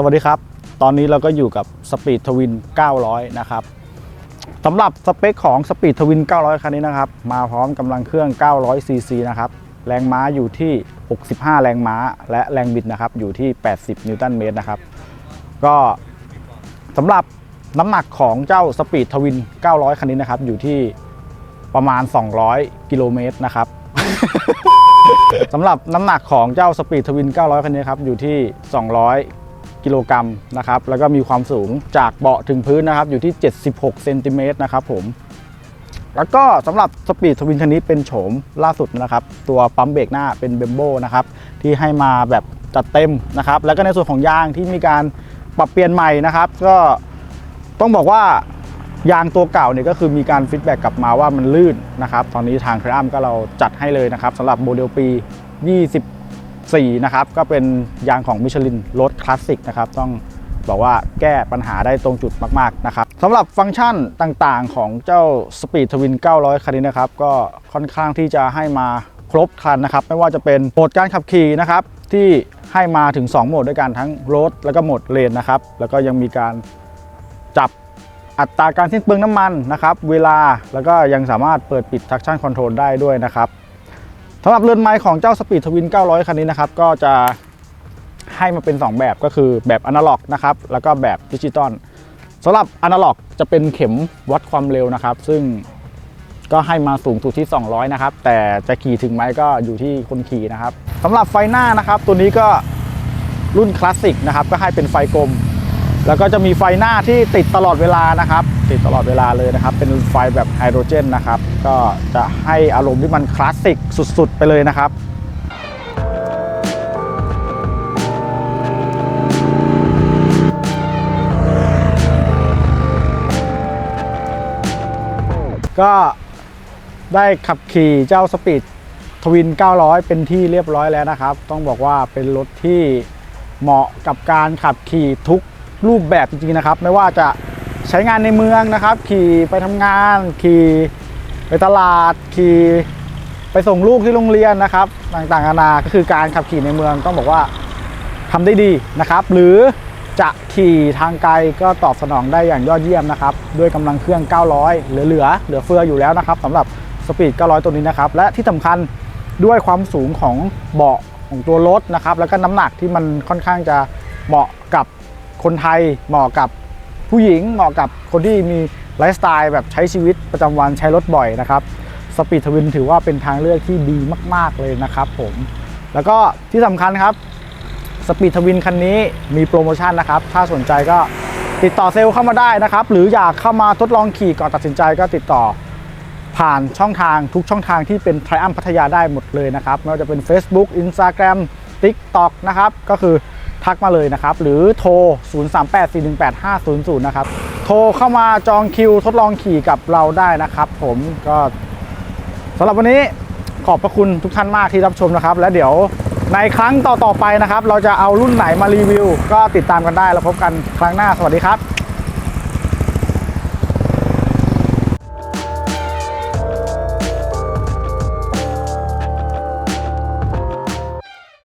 สวัสดีครับ ตอนนี้เราก็อยู่กับ Speed Twin 900 นะครับสำหรับสเปคของ Speed Twin 900 คันนี้นะครับ มาพร้อมกำลังเครื่อง 900 cc นะครับ แรงม้าอยู่ที่ 65 แรงม้า และแรงบิดนะครับ อยู่ที่ 80 นิวตันเมตรนะครับ ก็สำหรับน้ำหนักของเจ้า Speed Twin 900 คันนี้นะครับ อยู่ที่ประมาณ 200 กิโลเมตรนะครับสำหรับน้ำหนักของเจ้าสปีดทวิน900 คันนี้ครับ อยู่ที่ 200 กิโลกรัมนะครับแล้วก็มีความสูงจากเบาะถึงพื้นนะครับอยู่ที่ 76เซนติเมตรนะครับผมแล้วก็สำหรับสปีดทวินคันนี้เป็นโฉมล่าสุดนะครับ ตัวปั๊มเบรกหน้าเป็นเบมโบนะครับที่ให้มาแบบจัดเต็มนะครับ แล้วก็ในส่วนของยางที่มีการปรับเปลี่ยนใหม่นะครับ ก็ต้องบอกว่ายางตัวเก่าเนี่ยก็คือมีการฟีดแบ็กกลับมาว่ามันลื่นนะครับ ตอนนี้ทางครอัมก็เราจัดให้เลยนะครับสำหรับโมเดลปี 4นะครับก็เป็นยางของมิชลินรถคลาสสิกนะครับต้องบอกว่าแก้ปัญหาได้ตรงจุดมาก ๆ นะครับสำหรับฟังก์ชันต่างๆของเจ้า Speed Twin 900 คันนี้นะครับ ก็ค่อนข้างที่จะให้มาครบครันนะครับ ไม่ว่าจะเป็นโหมดการขับขี่นะครับ ที่ให้มาถึง 2 โหมดด้วยกันทั้งรถแล้วก็โหมดเลนนะครับ แล้วก็ยังมีการจับอัตราการสิ้นเปลืองน้ำมันนะครับ เวลาแล้วก็ยังสามารถเปิดปิด traction control ได้ด้วยนะครับำหรับเรือนไม้ของเจ้า Speed Twin 900 คันนี้นะครับก็จะให้มาเป็น 2 แบบก็คือแบบอนาล็อกนะครับแล้วก็แบบดิจิตอลสำหรับอนาล็อกจะเป็นเข็มวัดความเร็วนะครับ ซึ่งก็ให้มาสูงสุดที่ 200 นะครับ แต่จะขี่ถึงไหมก็อยู่ที่คนขี่นะครับสำหรับไฟหน้านะครับ ตัวนี้ก็รุ่นคลาสสิกนะครับก็ให้เป็นไฟกลม แล้วก็จะมีไฟหน้าที่ติดตลอดเวลานะครับ ติดตลอดเวลาเลยนะครับ เป็นไฟแบบไฮโดรเจนนะครับ ก็จะให้อารมณ์ที่มันคลาสสิกสุดๆ ไปเลยนะครับก็ได้ขับขี่เจ้าสปีดทวิน 900 เป็นที่เรียบร้อยแล้วนะครับ ต้องบอกว่าเป็นรถที่เหมาะกับการขับขี่ทุก รูปแบบจริงๆนะครับ ไม่ว่าจะใช้งานในเมืองนะครับ ขี่ไปทำงาน ขี่ไปตลาด ขี่ไปส่งลูกที่โรงเรียนนะครับ ต่างๆนานาก็คือการขับขี่ในเมืองต้องบอกว่าทำได้ดีนะครับ หรือจะขี่ทางไกลก็ตอบสนองได้อย่างยอดเยี่ยมนะครับ ด้วยกำลังเครื่อง 900 เหลือเหลือเหลือเฟืออยู่แล้วนะครับสำหรับสปีด 900 ตัวนี้นะครับ และที่สำคัญด้วยความสูงของเบาะของตัวรถนะครับ แล้วก็น้ำหนักที่มันค่อนข้างจะเหมาะกับ คนไทยเหมาะกับผู้หญิงเหมาะกับคนที่มีไลฟ์สไตล์แบบใช้ชีวิตประจำวันใช้รถบ่อยนะครับสปีดทวินถือว่าเป็นทางเลือกที่ดีมาก ๆ เลยนะครับผม แล้วก็ที่สำคัญครับสปีดทวินคันนี้มีโปรโมชั่นนะครับ ถ้าสนใจก็ติดต่อเซลล์เข้ามาได้นะครับ หรืออยากเข้ามาทดลองขี่ก่อนตัดสินใจก็ติดต่อผ่านช่องทางทุกช่องทางที่เป็น t r i u m p พัทยาได้หมดเลยนะครับ ไม่ว่าจะเป็น Facebook Instagram TikTok นะครับ ก็คือ ทักมาเลยนะครับ หรือโทร 0384185500 นะครับ โทรเข้ามาจองคิวทดลองขี่กับเราได้นะครับผมก็สำหรับวันนี้ขอบพระคุณทุกท่านมากที่รับชมนะครับ และเดี๋ยวในครั้งต่อๆไปนะครับ เราจะเอารุ่นไหนมารีวิว ก็ติดตามกันได้แล้วพบกันครั้งหน้าสวัสดีครับ